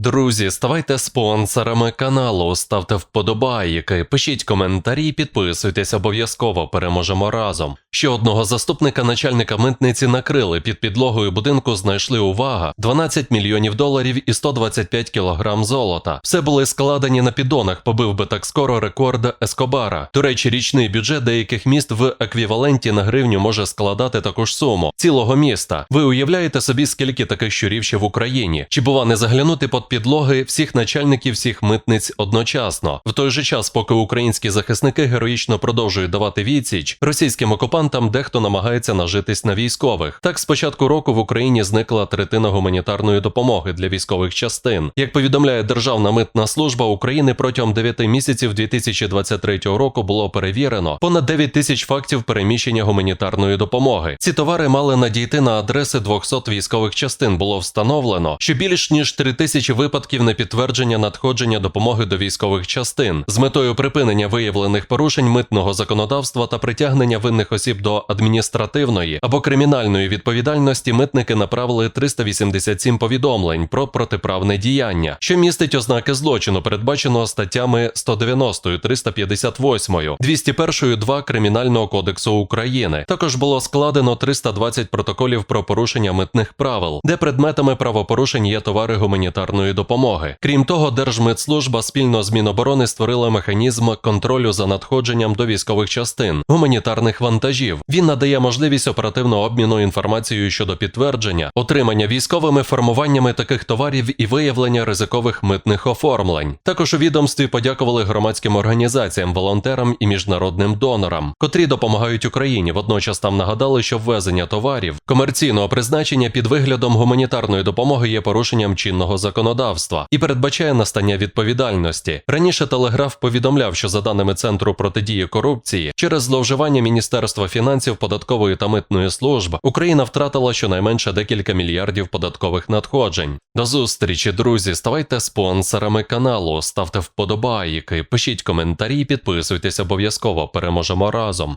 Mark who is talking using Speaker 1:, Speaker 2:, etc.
Speaker 1: Друзі, ставайте спонсорами каналу, ставте вподобайки, пишіть коментарі, підписуйтесь обов'язково. Переможемо разом. Ще одного заступника начальника митниці накрили. Під підлогою будинку знайшли увага 12 мільйонів доларів і 125 кілограм золота. Все були складені на піддонах, побив би так скоро рекорд Ескобара. До речі, річний бюджет деяких міст в еквіваленті на гривню може складати таку ж суму цілого міста. Ви уявляєте собі, скільки таких щурів ще в Україні? Чи бува не заглянути під підлоги всіх начальників всіх митниць одночасно? В той же час, поки українські захисники героїчно продовжують давати відсіч, російським окупантам дехто намагається нажитись на військових. Так, з початку року в Україні зникла третина гуманітарної допомоги для військових частин. Як повідомляє Державна митна служба України, протягом 9 місяців 2023 року було перевірено понад 9 тисяч фактів переміщення гуманітарної допомоги. Ці товари мали надійти на адреси 200 військових частин. Було встановлено, що більш ніж 3 тисячі випадків непідтвердження надходження допомоги до військових частин з метою припинення виявлених порушень митного законодавства та притягнення винних осіб до адміністративної або кримінальної відповідальності. Митники направили 387 повідомлень про протиправне діяння, що містить ознаки злочину, передбаченого статтями 190, 358, 201 2 Кримінального кодексу України. Також було складено 320 протоколів про порушення митних правил, де предметами правопорушень є товари гуманітарної допомоги. Крім того, Держмитслужба спільно з Міноборони створила механізм контролю за надходженням до військових частин гуманітарних вантажів. Він надає можливість оперативного обміну інформацією щодо підтвердження, отримання військовими формуваннями таких товарів і виявлення ризикових митних оформлень. Також у відомстві подякували громадським організаціям, волонтерам і міжнародним донорам, котрі допомагають Україні. Водночас там нагадали, що ввезення товарів комерційного призначення під виглядом гуманітарної допомоги є порушенням чинного законодавства і передбачає настання відповідальності. Раніше Телеграф повідомляв, що за даними Центру протидії корупції, через зловживання Міністерства фінансів, податкової та митної служб Україна втратила щонайменше декілька мільярдів податкових надходжень. До зустрічі, друзі. Ставайте спонсорами каналу, ставте вподобайки, пишіть коментарі, підписуйтесь обов'язково. Переможемо разом.